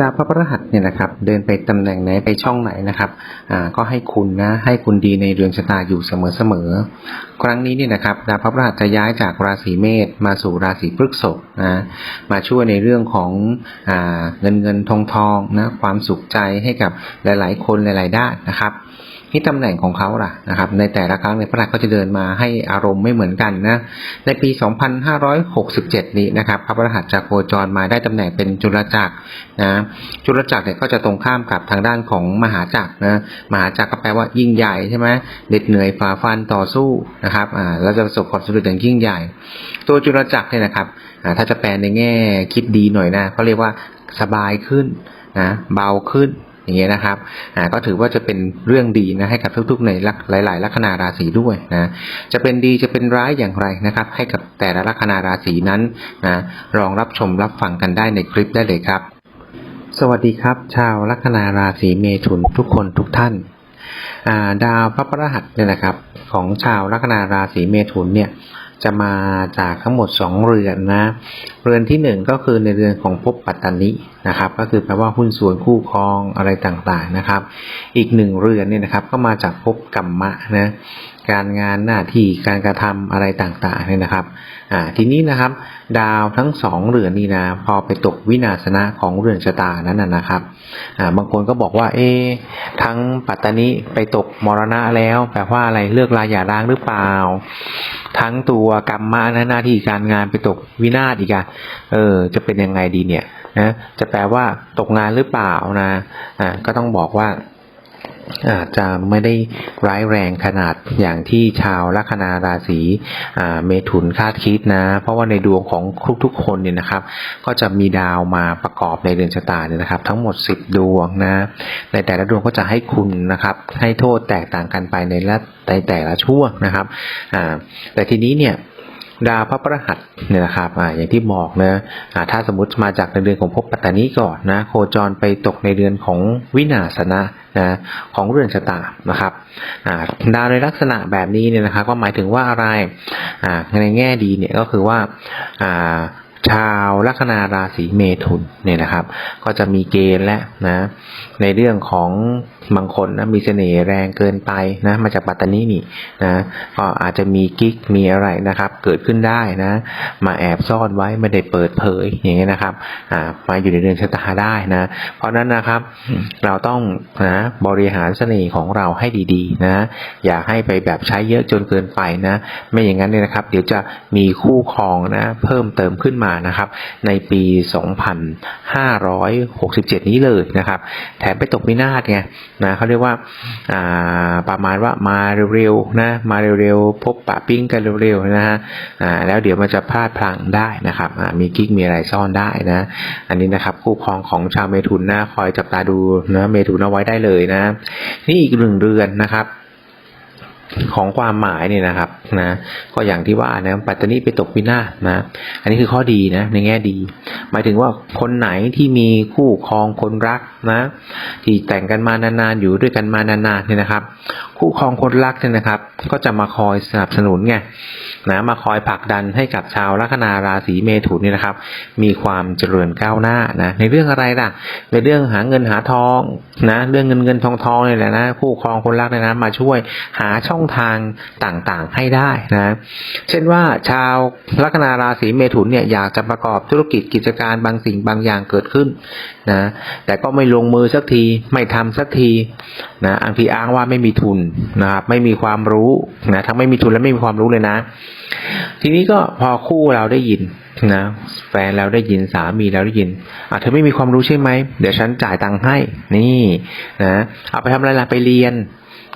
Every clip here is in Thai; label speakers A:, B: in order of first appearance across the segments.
A: ดาวพระพฤหัสเนี่ยนะครับ เดินไปตำแหน่งไหนไปช่องไหนนะครับอ่าก็ให้คุณนะให้คุณดีในเรือนชะตาอยู่เสมอๆครั้งนี้เนี่ยนะครับ ดาวพระพฤหัสจะย้ายจากราศีเมษมาสู่ราศีพฤษภนะมาช่วยในเรื่องของอ่าเงินเงินทองทองนะความสุขใจให้กับหลาย ๆ คนหลาย ๆ ด้านนะครับ ที่ตำแหน่งของเขาล่ะนะครับ ในแต่ละครั้งในพระหัสก็จะเดินมาให้อารมณ์ไม่เหมือนกันนะ ในปี 2567 นี้นะครับ พระพฤหัสจะโคจรมาได้ตำแหน่งเป็นจุลจักรนะจุลจักรเนี่ยก็จะตรงข้ามกับทางด้านของมหาจักรนะมหาจักรก็แปลว่ายิ่งใหญ่ใช่ไหมเหน็ดเหนื่อยฝ่าฟันต่อสู้นะครับอ่าแล้วจะประสบความสำเร็จอย่างยิ่งใหญ่ ตัวจุลจักรเนี่ยนะครับอ่าถ้าจะแปลในแง่คิดดีหน่อยนะเขาเรียกว่าสบายขึ้นนะเบาขึ้น อย่างเงี้ยนะครับอ่าก็ถือว่าจะเป็นเรื่องดีนะให้กับทุกๆในลักหลาย ๆ ลัคนาราศีด้วยนะจะเป็นดีจะเป็นร้ายอย่างไรนะครับ ให้กับแต่ละลัคนาราศีนั้นนะลองรับชมรับฟังกันได้ในคลิปได้เลยครับ สวัสดีครับ ชาวลัคนาราศีเมถุนทุกคนทุกท่านอ่าดาวพระพฤหัสเนี่ยนะครับ ของชาวลัคนาราศีเมถุนเนี่ย จะมาจากทั้งหมด 2 เรือนนะ เรือนที่ 1 ก็คือในเรือนของภพปัตตานินะครับ ก็คือแปลว่าหุ้นส่วนคู่ครองอะไรต่างๆนะครับ อีกหนึ่งเรือนเนี่ยนะครับ ก็มาจากภพกรรมะนะ การงานหน้าที่การกระทำอะไรต่างๆเนี่ยนะครับอ่าทีนี้นะครับ ดาวทั้งสองเรือนนี้นะพอไปตกวินาศนะของเรือนชะตานั้นนะครับอ่าบางคนก็บอกว่าเอ๊ะทั้งปัตตานิไปตกมรณะแล้วแปลว่าอะไรเลือกลาหย่าร้างหรือเปล่า ทั้งตัวกรรมะนะหน้าที่การงานไปตกวินาศอีกอะเออจะเป็นยังไงดีเนี่ยนะจะแปลว่าตกงานหรือเปล่านะอ่าก็ต้องบอกว่า อาจจะไม่ได้ร้ายแรงขนาดอย่างที่ชาวลัคนาราศีเมถุนคาดคิดนะ เพราะว่าในดวงของทุกๆคนเนี่ยนะครับ ก็จะมีดาวมาประกอบในเรือนชะตาเนี่ยนะครับ ทั้งหมด 10 ดวงนะ ในแต่ละดวงก็จะให้คุณนะครับ ให้โทษแตกต่างกันไปในละในแต่ละช่วงนะครับแต่ทีนี้เนี่ย ดาวพระพฤหัสเนี่ยนะครับอ่าอย่างที่บอกนะอ่าถ้าสมมติมาจากในเดือนของภพปัตตานีก่อนนะโคจรไปตกในเดือนของวินาศนะนะของเรือนชะตานะครับอ่าดาวในลักษณะแบบนี้เนี่ยนะครับก็หมายถึงว่าอะไรอ่าในแง่ดีเนี่ยก็คือว่าอ่าชาวลัคนาราศีเมถุนเนี่ยนะครับ ก็จะมีเกณฑ์และนะในเรื่องของ บางคนนะมีเสน่ห์แรงเกินไปนะมาจากปัตตานีนี่นะก็อาจจะมีกิ๊กมีอะไรนะครับ เกิดขึ้นได้นะ มาแอบซ่อนไว้ไม่ได้เปิดเผยอย่างเงี้ยนะครับอ่ามาอยู่ในเรือนชะตาได้นะ เพราะนั้นนะครับ เราต้องนะบริหารเสน่ห์ของเราให้ดีๆ นะ อย่าให้ไปแบบใช้เยอะจนเกินไปนะ ไม่อย่างนั้นเนี่ยนะครับ เดี๋ยวจะมีคู่ครองนะเพิ่มเติมขึ้นมานะครับ ในปี 2567 นี้เลยนะครับ แถมไปตกวินาศไง นะเขาเรียกว่าอ่าประมาณว่ามาเร็วๆนะมาเร็วๆพบปะปิ้งกันเร็วๆนะฮะอ่าแล้วเดี๋ยวมันจะพลาดพลังได้นะครับมีกิ๊กมีอะไรซ่อนได้นะ อันนี้นะครับคู่ครองของชาวเมถุนนะคอยจับตาดูนะเมถุนเอาไว้ได้เลยนะ นี่อีกหนึ่งเรือนนะครับ ของความหมายเนี่ยนะครับนะก็อย่างที่ว่านะปัตตานีไปตกวินาศนะ อันนี้คือข้อดีนะในแง่ดี หมายถึงว่าคนไหนที่มีคู่ครองคนรักนะ ที่แต่งกันมานานๆอยู่ด้วยกันมานานๆเนี่ยนะครับ คู่ครองคนรักเนี่ยนะครับ ก็จะมาคอยสนับสนุนไงนะมาคอยผลักดันให้กับชาวลัคนาราศีเมถุนเนี่ยนะครับ มีความเจริญก้าวหน้านะในเรื่องอะไรล่ะ ในเรื่องหาเงินหาทองนะเรื่องเงินเงินทองทองเนี่ยแหละนะคู่ครองคนรักเนี่ยนะมาช่วยหาช่องทางต่างๆให้ได้นะ เช่นว่าชาวลัคนาราศีเมถุนเนี่ยอยากจะประกอบธุรกิจกิจการบางสิ่งบางอย่างเกิดขึ้นนะ แต่ก็ไม่ลงมือสักทีไม่ทำสักทีนะอังทีอ้างว่าไม่มีทุนนะครับไม่มีความรู้นะทั้งไม่มีทุนและไม่มีความรู้เลยนะ ทีนี้ก็พอคู่เราได้ยินนะแฟนเราได้ยินสามีเราได้ยินอะเธอไม่มีความรู้ใช่ไหมเดี๋ยวฉันจ่ายตังค์ให้นี่นะเอาไปทำอะไรล่ะไปเรียน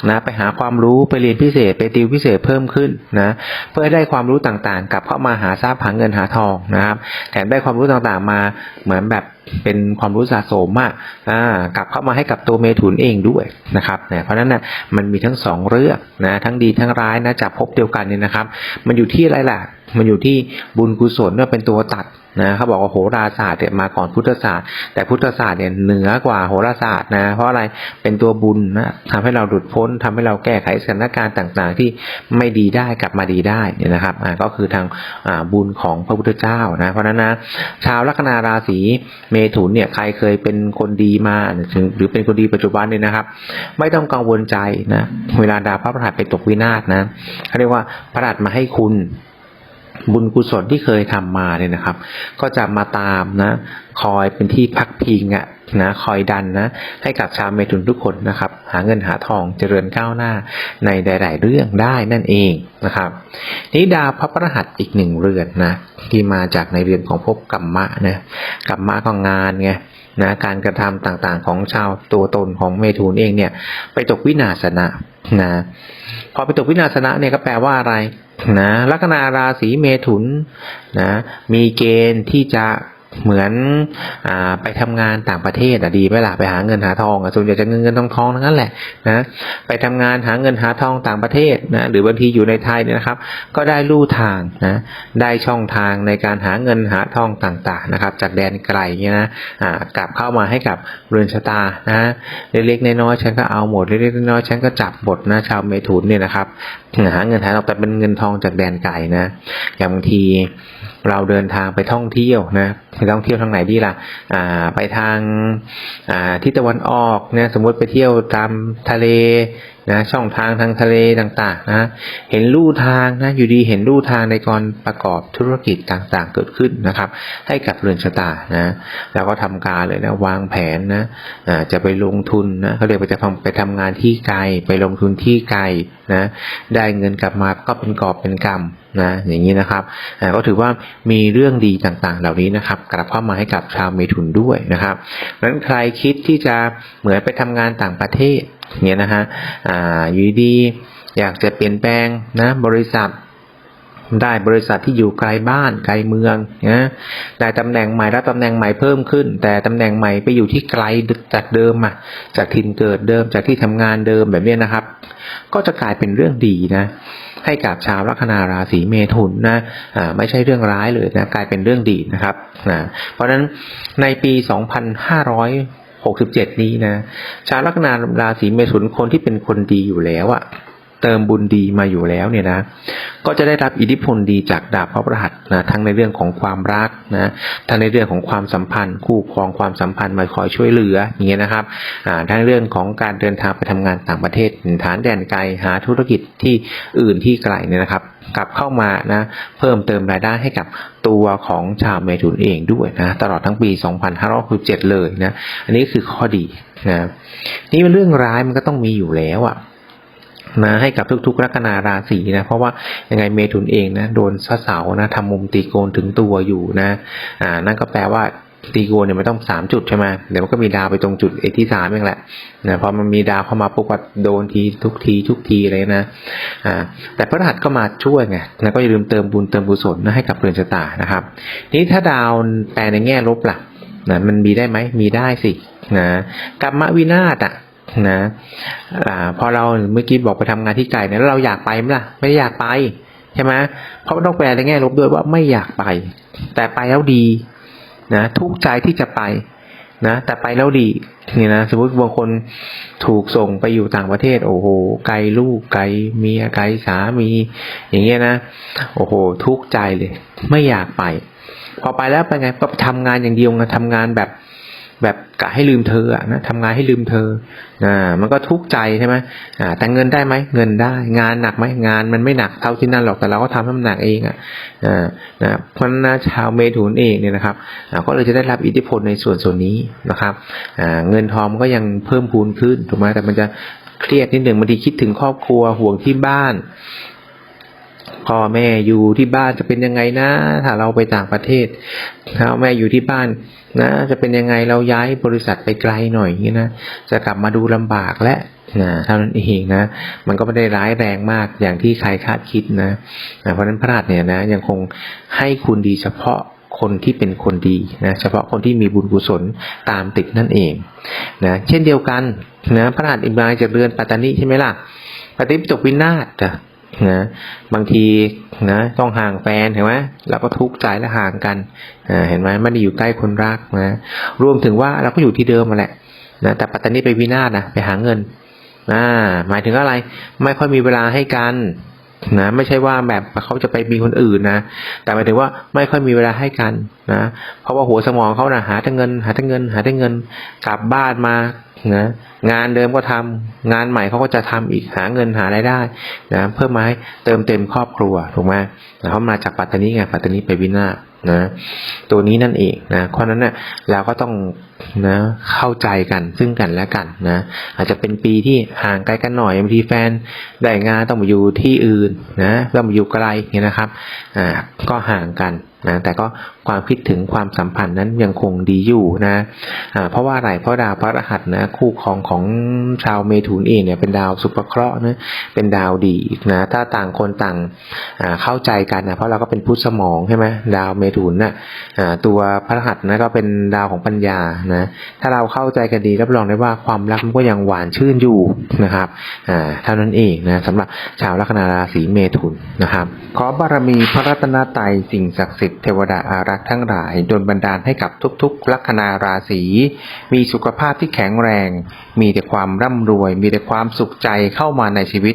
A: นะไปหาความรู้ไปเรียนพิเศษไปติวพิเศษเพิ่มขึ้นนะเพื่อได้ความรู้ต่างๆ กลับเข้ามาหาทรัพย์หาเงินหาทองนะครับแถมได้ความรู้ต่างๆมาเหมือนแบบเป็นความรู้สะสมอะอ่ากลับเข้ามาให้กับตัวเมถุนเองด้วยนะครับเนี่ยเพราะฉะนั้นนะมันมีทั้งสองเรื่องนะทั้งดีทั้งร้ายนะจับพบเดียวกันเนี่ยนะครับ มันอยู่ที่อะไรล่ะ มันอยู่ที่บุญกุศลว่าเป็นตัวตัด นะเขาบอกว่าโหราศาสตร์เนี่ยมาก่อนพุทธศาสตร์ แต่พุทธศาสตร์เนี่ยเหนือกว่าโหราศาสตร์นะ เพราะอะไรเป็นตัวบุญนะทำให้เราหลุดพ้นทำให้เราแก้ไขสถานการณ์ต่างๆ ที่ไม่ดีได้กลับมาดีได้เนี่ยนะครับอ่าก็คือทางอ่าบุญของพระพุทธเจ้านะเพราะนั้นนะชาวลัคนาราศีเมถุนเนี่ยใครเคยเป็นคนดีมาถึงหรือเป็นคนดีปัจจุบันเนี่ยนะครับ ไม่ต้องกังวลใจนะเวลาดาวพระพฤหัสไปตกวินาศนะเขาเรียกว่าพระหัสมาให้คุณ บุญกุศลที่เคยทำมาเนี่ยนะครับ ก็จะมาตามนะ คอยเป็นที่พักพิงอะนะคอยดันนะ ให้กับชาวเมถุนทุกคนนะครับ หาเงินหาทองเจริญก้าวหน้าในหลายๆเรื่องได้นั่นเองนะครับนี่ดาวพระพฤหัสอีกหนึ่งเรือนนะที่มาจากในเรือนของภพกัมมะนะกัมมะก็งานไงนะการกระทำต่างๆของชาวตัวตนของเมถุนเองเนี่ย ไปตกวินาศนะนะพอไปตกวินาศนะเนี่ยก็แปลว่าอะไร นะลัคนาราศีเมถุนนะมีเกณฑ์ที่จะ เหมือนอไปทำงานต่างประเทศอะดีไหมล่ะไปหาเงินหาทองอะส่วนใหญ่จะเงินเงินทองทองทั้งนั้นแหละนะไปทำงานหาเงินหาทองต่างประเทศนะหรือบางทีอยู่ในไทยเนี่ยนะครับ ก็ได้ลู่ทางนะได้ช่องทางในการหาเงินหาทองต่างๆนะครับ จากแดนไกลเนี่ยนะกลับเข้ามาให้กับเรือนชะตานะเล็กๆน้อยๆฉันก็เอาหมดเล็กๆน้อยๆฉันก็จับหมดนะชาวเมถุนเนี่ยนะครับหาเงินหาทองแต่เป็นเงินทองจากแดนไกลนะอย่างบางที เราเดินทางไปท่องเที่ยวนะไปท่องเที่ยวทางไหนดีล่ะอ่าไปทางอ่าทิศตะวันออกเนี่ยสมมติไปเที่ยวตามทะเล นะช่องทางทางทะเลต่างๆนะเห็นลู่ทางนะอยู่ดีเห็นลู่ทางในการประกอบธุรกิจต่างๆ เกิดขึ้นนะครับ ให้กับเรือนชะตานะแล้วก็ทำการเลยนะวางแผนนะจะไปลงทุนนะเขาเรียกว่าจะไปทำงานที่ไกลไปลงทุนที่ไกลนะได้เงินกลับมาก็เป็นกอบเป็นกำนะอย่างนี้นะครับก็ถือว่ามีเรื่องดีต่างๆ เหล่านี้นะครับ กลับเข้ามาให้กับชาวเมถุนด้วยนะครับเพราะฉะนั้นใครคิดที่จะเหมือนไปทำงานต่างประเทศ เนี่ยนะฮะอ่าอยู่ดีอยากจะเปลี่ยนแปลงนะบริษัทได้บริษัทที่อยู่ไกลบ้านไกลเมืองนะได้ตำแหน่งใหม่รับตำแหน่งใหม่เพิ่มขึ้น แต่ตำแหน่งใหม่ไปอยู่ที่ไกลจากเดิมอะจากถิ่นเกิดเดิมจากที่ทำงานเดิมแบบนี้นะครับ ก็จะกลายเป็นเรื่องดีนะ ให้กับชาวลัคนาราศีเมถุนนะอ่าไม่ใช่เรื่องร้ายเลยนะกลายเป็นเรื่องดีนะครับนะเพราะฉะนั้นในปี 67 นี้นะ ชาวลัคนาราศีเมถุนคนที่เป็นคนดีอยู่แล้วอะเติมบุญดีมาอยู่แล้วเนี่ยนะ ก็จะได้รับอิทธิพลดีจากดาบพระพฤหัสนะทั้งในเรื่องของความรักนะทั้งในเรื่องของความสัมพันธ์ คู่ครองความสัมพันธ์มาคอยช่วยเหลืออย่างเงี้ยนะครับทั้งเรื่องของการเดินทางไปทำงานต่างประเทศฐานแดนไกลหาธุรกิจที่อื่นที่ไกลเนี่ยนะครับ กลับเข้ามานะเพิ่มเติมรายได้ให้กับตัวของชาวเมถุนเองด้วยนะตลอดทั้งปี 2567เลยนะอันนี้คือข้อดีนะนี่เป็นเรื่องร้ายมันก็ต้องมีอยู่แล้วอะนะให้กับทุกๆลัคนาราศีนะ เพราะว่ายังไงเมถุนเองนะโดนพระเสานะทำมุมตีโกนถึงตัวอยู่นะอ่านั่นก็แปลว่า ตีโกนเนี่ยมันต้องสามจุดใช่ไหมเดี๋ยวมันก็มีดาวไปตรงจุดเอที่สามเองแหละนะพอมันมีดาวเข้ามาปุ๊บก็โดนทีทุกทีทุกทีเลยนะอ่าแต่พระรหัสก็มาช่วยไงแล้วก็อย่าลืมเติมบุญเติมกุศลนะให้กับเรือนชะตานะครับ นี่ถ้าดาวแปลในแง่ลบล่ะนะมันมีได้ไหมมีได้สินะกรรมวินาศอะนะอ่าพอเราเมื่อกี้บอกไปทำงานที่ไกลเนี่ยแล้วเราอยากไปไหมล่ะ ไม่ได้อยากไปใช่ไหมเพราะนต้องแปลในแง่ลบด้วยว่าไม่อยากไป แต่ไปแล้วดี นะทุกใจที่จะไปนะแต่ไปแล้วดีนี่นะสมมติบางคนถูกส่งไปอยู่ต่างประเทศ โอ้โห ไกลลูกไกลเมียไกลสามี อย่างเงี้ยนะ โอ้โห ทุกใจเลย ไม่อยากไป พอไปแล้วไปไงก็ทำงานอย่างเดียวไงทำงานแบบ แบบกะให้ลืมเธออะนะทำงานให้ลืมเธออ่ามันก็ทุกข์ใจใช่ไหมอ่าแต่เงินได้ไหมเงินได้ งานหนักไหมงานมันไม่หนักเท่าที่นั่นหรอกแต่เราก็ทำให้มันหนักเองอะอ่านะเพราะนั้นชาวเมถุนเองเนี่ยนะครับอ่าก็เลยจะได้รับอิทธิพลในส่วนส่วนนี้นะครับอ่าเงินทองมันก็ยังเพิ่มพูนขึ้นถูกไหมแต่มันจะเครียดนิดหนึ่งบางทีคิดถึงครอบครัวห่วงที่บ้าน พ่อแม่อยู่ที่บ้านจะเป็นยังไงนะ ถ้าเราไปต่างประเทศ ถ้าแม่อยู่ที่บ้านนะ จะเป็นยังไงเราย้ายบริษัทไปไกลหน่อยอย่างนี้นะจะกลับมาดูลำบากและนะเท่านั้นเองนะ มันก็ไม่ได้ร้ายแรงมากอย่างที่ใครคาดคิดนะนะเพราะฉะนั้นพระราชเนี่ยนะยังคงให้คุณดีเฉพาะคนที่เป็นคนดีนะเฉพาะคนที่มีบุญกุศลตามติดนั่นเองนะเช่นเดียวกันนะพระราชอิมายจากเรือนปัตตานีใช่ไหมล่ะปฏิปจกวินาศ นะบางทีนะต้องห่างแฟนเห็นไหมเราก็ทุกข์ใจและห่างกันเห็นไหมไม่ได้อยู่ใกล้คนรักนะรวมถึงว่าเราก็อยู่ที่เดิมมาแหละนะแต่ปัตตานีไปวินาศนะไปหาเงินอ่าหมายถึงอะไรไม่ค่อยมีเวลาให้กันนะไม่ใช่ว่าแบบเขาจะไปมีคนอื่นนะแต่หมายถึงว่าไม่ค่อยมีเวลาให้กันนะเพราะว่าหัวสมองเขานะหาแต่เงิน หาแต่เงิน หาแต่เงิน กลับบ้านมา นะงานเดิมก็ทำงานใหม่เขาก็จะทำอีกหาเงินหารายได้นะเพิ่มมาให้เติมเต็มครอบครัวถูกไหมนะเขามาจากปัตตานีไงปัตตานีไปวินาศนะตัวนี้นั่นเองนะเพราะนั้นเนี่ยเราก็ต้องนะเข้าใจกันซึ่งกันและกันนะอาจจะเป็นปีที่ห่างไกลกันหน่อยบางทีแฟนได้งานต้องมาอยู่ที่อื่นนะต้องมาอยู่ไกลอย่างเงี้ยนะครับอ่าก็ห่างกัน นะแต่ก็ความคิดถึงความสัมพันธ์นั้นยังคงดีอยู่นะอ่าเพราะว่าอะไรเพราะดาวพระรหัสนะคู่ครองของชาวเมถุนเองเนี่ยเป็นดาวสุภเคราะห์นะเป็นดาวดีนะถ้าต่างคนต่างเข้าใจกันนะเพราะเราก็เป็นพุทธสมองใช่ไหมดาวเมถุนน่ะอ่าตัวพระรหัสนะก็เป็นดาวของปัญญานะถ้าเราเข้าใจกันดีรับรองได้ว่าความรักมันก็ยังหวานชื่นอยู่นะครับอ่าเท่านั้นเองนะสำหรับชาวลัคนาราศีเมถุนนะครับ ขอบารมีพระรัตนตรัยสิ่งศักดิ์สิทธิเทวดาอารักษ์ทั้งหลายดลบันดาลให้กับทุกๆ ลัคนาราศีมีสุขภาพที่แข็งแรง มีแต่ความร่ำรวย มีแต่ความสุขใจเข้ามาในชีวิต